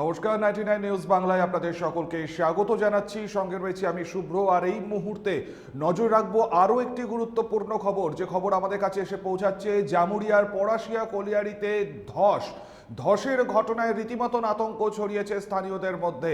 নমস্কার ninety nine news বাংলায় আপনাদের সকলকে স্বাগত জানাচ্ছি। সঙ্গে রয়েছে আমি শুভ্র, আর এই মুহূর্তে নজর রাখব আরও একটি গুরুত্বপূর্ণ খবর। যে খবর আমাদের কাছে এসে পৌঁছাচ্ছে জামুরিয়ার পড়াশিয়া কলিয়ারিতে ধস। ধসের ঘটনায় রীতিমতন আতঙ্ক ছড়িয়েছে স্থানীয়দের মধ্যে।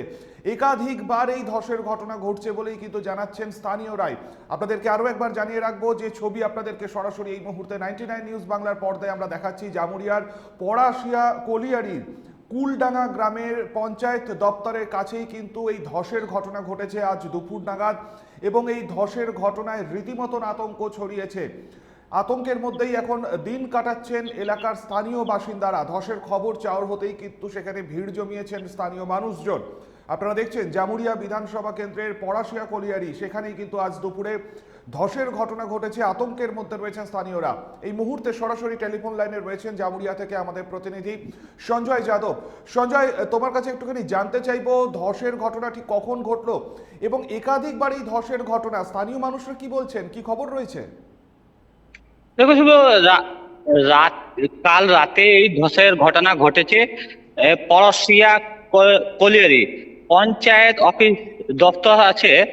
একাধিকবার এই ধসের ঘটনা ঘটছে বলেই কিন্তু জানাচ্ছেন স্থানীয়রাই। আপনাদেরকে আরও একবার জানিয়ে রাখব যে ছবি আপনাদেরকে সরাসরি এই মুহূর্তে নাইনটি নাইন নিউজ বাংলার পর্দায় আমরা দেখাচ্ছি। জামুরিয়ার পড়াশিয়া কলিয়ারির কুলডাঙ্গা গ্রামের পঞ্চায়েত দপ্তরের কাছেই কিন্তু এই ধসের ঘটনা ঘটেছে আজ দুপুর নাগাদ এবং এই ধসের ঘটনায় রীতিমতন আতঙ্ক ছড়িয়েছে। আতঙ্কের মধ্যেই এখন দিন কাটাচ্ছেন এলাকার স্থানীয় বাসিন্দারা। ধসের খবর চাওয়ার হতেই কিন্তু সেখানে ভিড় জমিয়েছেন স্থানীয় মানুষজন। আপনারা দেখছেন, জামুরিয়া বিধানসভা কেন্দ্রের পড়াশিয়া কলিয়ারি, সেখানেই কিন্তু আজ দুপুরে ধসের ঘটনা ঘটেছে, আতঙ্কের মধ্যে রয়েছেন স্থানীয়রা। এই মুহূর্তে সরাসরি টেলিফোন লাইনে রয়েছেন জামুরিয়া থেকে আমাদের প্রতিনিধি সঞ্জয় যাদব। সঞ্জয়, তোমার কাছে একটুখানি জানতে চাইব, ধসের ঘটনা ঠিক কখন ঘটলো এবং একাধিকবার এই ধসের ঘটনা। স্থানীয় মানুষরা কি বলছেন? কি খবর রয়েছে? দেখো রা- রাত, কাল রাতে এই ধসের ঘটনা ঘটেছে পরশিয়া কলিয়ারি পঞ্চায়েত অফিস দপ্তর আছে,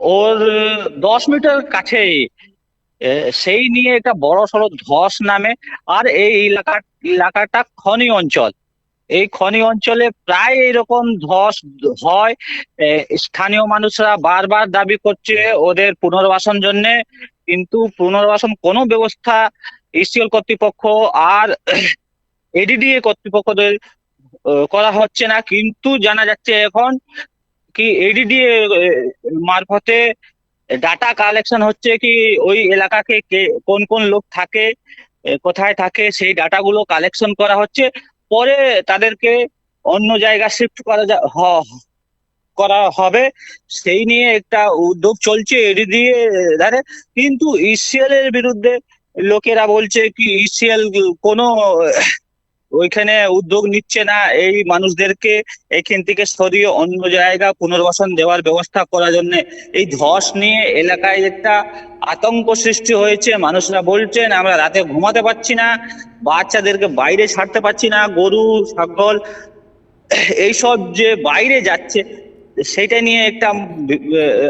ওর দশ মিটার কাছেই। সেই নিয়ে একটা বড় সড়ো ধস নামে, আর এই এলাকা এলাকাটা খনি অঞ্চল। এই খনি অঞ্চলে প্রায় এরকম ধস হয় স্থানীয় মানুষরা বারবার দাবি করছে ওদের পুনর্বাসন জন্য। কিন্তু পুনর্বাসন কোনো ব্যবস্থা ইসিএল কর্তৃপক্ষ আর এডিডিএ কর্তৃপক্ষদের করা হচ্ছে না। কিন্তু জানা যাচ্ছে এখন কি এডিডিএ মারফতে ডাটা কালেকশন হচ্ছে কি ওই এলাকাকে কে, কোন কোন লোক থাকে কোথায় থাকে সেই ডাটাগুলো কালেকশন করা হচ্ছে। পরে তাদেরকে অন্য জায়গায় শিফট করা যা, হ- করা হবে। সেই নিয়ে একটা উদ্যোগ চলছে এডিডিএ ধারে। কিন্তু ইসিএল এর বিরুদ্ধে লোকেরা বলছে কি ইসিএল কোনো ওইখানে উদ্যোগ নিচ্ছে না। এই মানুষদেরকে এখান থেকে সরিয়ে অন্য জায়গা পুনর্বাসন দেওয়ার ব্যবস্থা করার জন্য এই ধস নিয়ে এলাকায় একটা আতঙ্ক সৃষ্টি হয়েছে। মানুষরা বলছেন, আমরা রাতে ঘুমাতে পারছি না, বাচ্চাদেরকে বাইরে ছাড়তে পারছি না, গরু, ছাগল, এইসব যে বাইরে যাচ্ছে সেটা নিয়ে একটা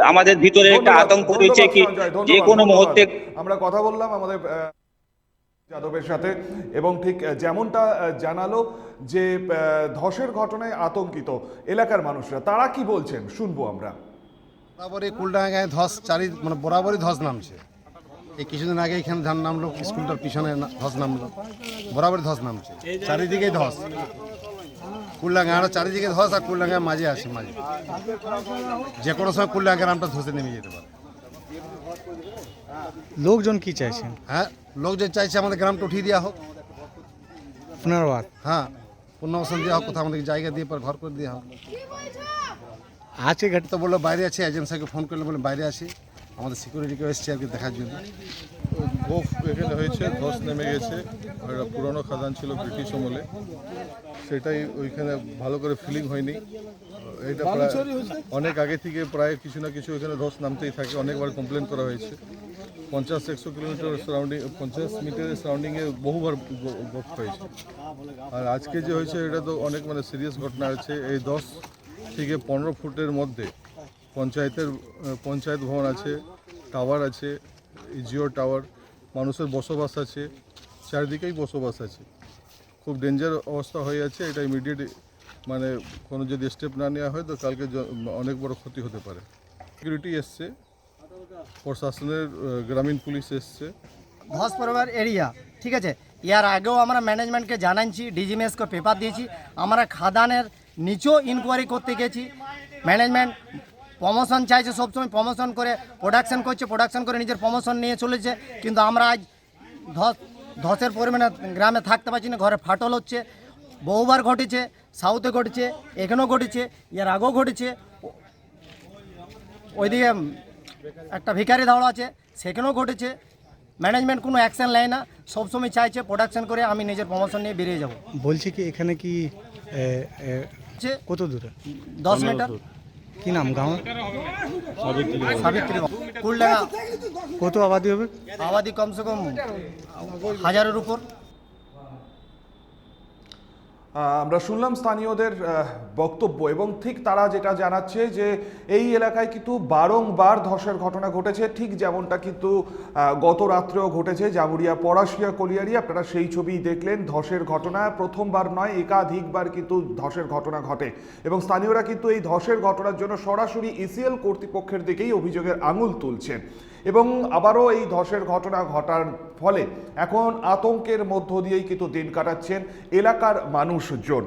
আমাদের ভিতরে একটা আতঙ্ক রয়েছে কি যে কোনো মুহূর্তে আমরা কথা বললাম আমাদের আহ, যাদবের সাথে এবং ঠিক যেমনটা জানালো যে আহ, ধসের ঘটনায় আতঙ্কিত এলাকার মানুষরা তারা কি বলছেন? শুনব আমরা। বরাবরই কুলডাঙ্গায় ধস চারি মানে বরাবরই ধস নামছে। এই কিছুদিন আগে এখানে ধান নামলো স্কুলটার পিছনে ধস নামলো। বরাবরই ধস নামছে। চারিদিকেই ধস। কুলডাঙ্গা আরও চারিদিকে ধস আর কুলডাঙ্গায় মাঝে আছে মাঝে। যে কোনো সময় কুলডাঙ্গা গ্রামটা ধসে নেমে যেতে পারে। লোকজন কি চাইছেন? হ্যাঁ লোক যে চাইছে আমাদের গ্রামটা উঠিয়ে দেওয়া হোক। পুনর্বাদ। হ্যাঁ পুনর্বাসন দেওয়া হোক কোথাও আমাদেরকে জায়গা দিয়ে পর ঘর করে দেওয়া হোক। আজকে ঘট তো বলল বাইরে আছে এজেন্সিকে ফোন করলে বলে বাইরে আছি আমাদের সিকিউরিটিকে এসছে আর কি দেখার জন্য। গোফ এখানে হয়েছে ধস নেমে গেছে। একটা পুরনো খাদান ছিল ব্রিটিশ আমলে। সেটাই ওইখানে ভালো করে ফিলিং হয়নি। এটা প্রায় অনেক আগে থেকে প্রায় কিছু না কিছু এখানে ধস নামতেই থাকে। অনেকবার কমপ্লেন করা হয়েছে। পঞ্চাশ একশো কিলোমিটার সারাউন্ডিং পঞ্চাশ মিটারের সারাউন্ডিংয়ে বহুবার গোফ হয়েছে। আর আজকে যে হয়েছে এটা তো অনেক মানে সিরিয়াস ঘটনা আছে। এই দশ থেকে পনেরো ফুটের মধ্যে পঞ্চায়েতের পঞ্চায়েত ভবন আছে টাওয়ার আছে জিও টাওয়ার মানুষের বসবাস আছে, চারিদিকেই বসবাস আছে। খুব ডেঞ্জার অবস্থা হয়ে আছে, এটা ইমিডিয়েট মানে কোনো যদি স্টেপ না নেওয়া হয়, তো কালকে অনেক বড় ক্ষতি হতে পারে। সিকিউরিটি এসছে, প্রশাসনের গ্রামীণ পুলিশ এসছে। ধস পরিবার এরিয়া ঠিক আছে? ইয়ার আগেও আমরা ম্যানেজমেন্টকে জানাচ্ছি ডিজিএমএসকে পেপার দিয়েছি। আমরা খাদানের নিচেও ইনকোয়ারি করতে গেছি। ম্যানেজমেন্ট প্রমোশন চাইছে সবসময় প্রমোশন করে প্রোডাকশন করছে প্রোডাকশন করে নিজের প্রমোশন নিয়ে চলেছে। কিন্তু আমরা আজ ধস ধসের পরিমাণে গ্রামে থাকতে পারছি না ঘরে ফাটল হচ্ছে। বহুবার ঘটেছে সাউথে ঘটেছে এখানেও ঘটেছে এর আগেও ঘটেছে। ওইদিকে একটা ভিখারি ধাওয়া আছে সেখানেও ঘটেছে। ম্যানেজমেন্ট কোনো অ্যাকশন নেয় না সবসময় চাইছে প্রোডাকশন করে আমি নিজের প্রমোশন নিয়ে বেরিয়ে যাব। বলছি কি এখানে কি কত দূরে? দশ মিটার কি নাম গাঁও? সাবিত্রী কুলডাঙ্গা। কত আবাদি হবে? আবাদি কমসে কম হাজারের উপর। আমরা শুনলাম স্থানীয়দের বক্তব্য এবং ঠিক তারা যেটা জানাচ্ছে যে এই এলাকায় কিন্তু বারংবার ধসের ঘটনা ঘটেছে, ঠিক যেমনটা কিন্তু গত রাত্রেও ঘটেছে, জামুরিয়া পরাশিয়া কলিয়ারি, আপনারা সেই ছবি দেখলেন, ধসের ঘটনা, প্রথমবার নয়, একাধিকবার কিন্তু ধসের ঘটনা ঘটে। এবং স্থানীয়রা কিন্তু এই ধসের ঘটনার জন্য সরাসরি ইসিএল কর্তৃপক্ষের দিকেই অভিযোগের আঙুল তুলছেন। এবং আবারও এই ধসের ঘটনা ঘটার ফলে এখন আতঙ্কের মধ্য দিয়েই কিন্তু দিন কাটাচ্ছেন এলাকার মানুষজন।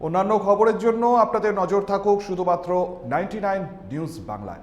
অন্যান্য খবরের জন্য আপনাদের নজর থাকুক শুধুমাত্র নাইনটি নিউজ বাংলায়।